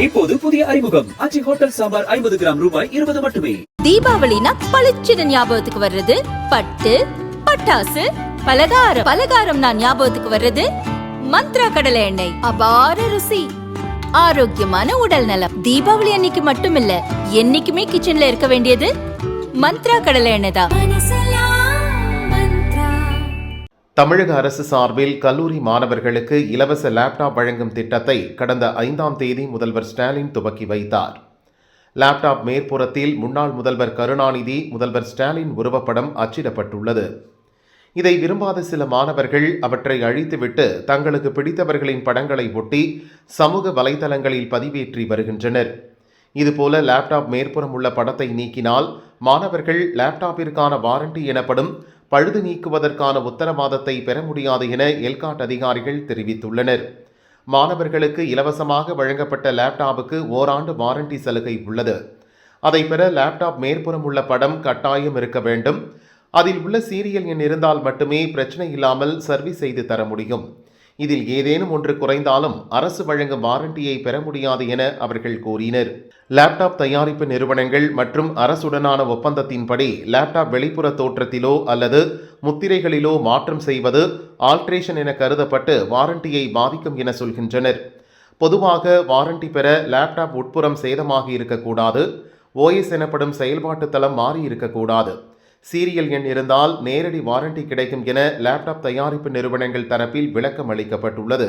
இப்போது புதிய அறிமுகம். அச்சி ஹோட்டல் சாம்பார் ஐம்பது கிராம் ரூபாய் இருபது மட்டுமே. தீபாவளினா பளிச்சுன்னு ஞாபகத்துக்கு வர்றது பட்டு பட்டாசு பலகாரம். பலகாரம் நான் ஞாபகத்துக்கு வர்றது மந்த்ரா கடலை எண்ணெய். அபார ருசி. ஆரோக்கியமான உடல் நலம். தீபாவளி அன்னைக்கு மட்டும் இல்ல என்னைக்குமே கிச்சன்ல இருக்க வேண்டியது மந்த்ரா கடலை எண்ணெய் தான். தமிழக அரசு சார்பில் கல்லூரி மாணவர்களுக்கு இலவச லேப்டாப் வழங்கும் திட்டத்தை கடந்த ஐந்தாம் தேதி முதல்வர் ஸ்டாலின் துவக்கி வைத்தார். லேப்டாப் மேற்புறத்தில் முன்னாள் முதல்வர் கருணாநிதி முதல்வர் ஸ்டாலின் உருவப்படம் அச்சிடப்பட்டுள்ளது. இதை விரும்பாத சில மாணவர்கள் அவற்றை அழித்துவிட்டு தங்களுக்கு பிடித்தவர்களின் படங்களை ஒட்டி சமூக வலைதளங்களில் பதிவேற்றி வருகின்றனர். இதுபோல லேப்டாப் மேற்புறம் உள்ள படத்தை நீக்கினால் மாணவர்கள் லேப்டாப்பிற்கான வாரண்டி எனப்படும் பழுது நீக்குவதற்கான உத்தரவாதத்தை பெற முடியாது என எல்காட் அதிகாரிகள் தெரிவித்துள்ளனர். மாணவர்களுக்கு இலவசமாக வழங்கப்பட்ட லேப்டாப்புக்கு ஓராண்டு வாரண்டி சலுகை உள்ளது. அதை பெற லேப்டாப் மேற்புறம் உள்ள படம் கட்டாயம் இருக்க வேண்டும். அதில் உள்ள சீரியல் எண் இருந்தால் மட்டுமே பிரச்சனை இல்லாமல் சர்வீஸ் செய்து தர முடியும். இதில் ஏதேனும் ஒன்று குறைந்தாலும் அரசு வழங்கும் வாரண்டியை பெற முடியாது என அவர்கள் கூறினர். லேப்டாப் தயாரிப்பு நிறுவனங்கள் மற்றும் அரசுடனான ஒப்பந்தத்தின்படி லேப்டாப் வெளிப்புற தோற்றத்திலோ அல்லது முத்திரைகளிலோ மாற்றம் செய்வது ஆல்ட்ரேஷன் என கருதப்பட்டு வாரண்டியை பாதிக்கும் என சொல்கின்றனர். பொதுவாக வாரண்டி பெற லேப்டாப் உட்புறம் சேதமாகி இருக்கக்கூடாது. ஓஎஸ் எனப்படும் செயல்பாட்டு தளம் மாறி இருக்கக்கூடாது சீரியல் எண் இருந்தால் நேரடி வாரண்டி கிடைக்கும் என லேப்டாப் தயாரிப்பு நிறுவனங்கள் தரப்பில் விளக்கம் அளிக்கப்பட்டுள்ளது.